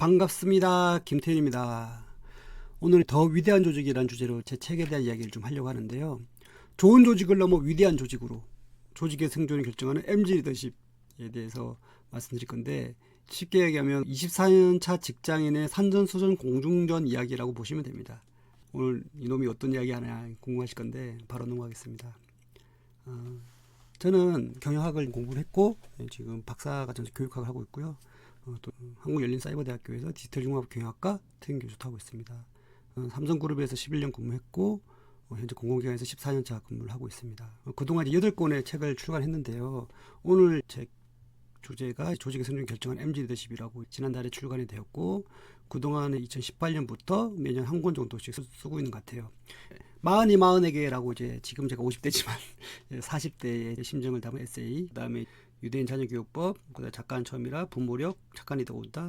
반갑습니다. 김태현입니다. 오늘 더 위대한 조직이라는 주제로 제 책에 대한 이야기를 좀 하려고 하는데요. 좋은 조직을 넘어 위대한 조직으로 조직의 생존을 결정하는 MG 리더십에 대해서 말씀드릴 건데 쉽게 얘기하면 24년 차 직장인의 산전수전 공중전 이야기라고 보시면 됩니다. 오늘 이놈이 어떤 이야기 하나 궁금하실 건데 바로 넘어가겠습니다. 어, 저는 경영학을 공부를 했고 예, 지금 박사 과정 교육학을 하고 있고요. 어, 또 한국열린사이버대학교에서 디지털융합 경영학과 특임 교수도 하고 있습니다. 어, 삼성그룹에서 11년 근무했고 어, 현재 공공기관에서 14년 차 근무를 하고 있습니다. 어, 그동안 이제 8권의 책을 출간했는데요. 오늘 책 주제가 조직의 성장 결정한 MG 리더십이라고 지난달에 출간이 되었고 그동안 2018년부터 매년 한 권 정도씩 쓰, 쓰고 있는 것 같아요. 마흔이 마흔에게라고 이제 지금 제가 50대지만 40대의 심정을 담은 에세이, 그다음에 유대인 자녀교육법, 그다음 작가는 처음이라 부모력, 작가는 이더 온다,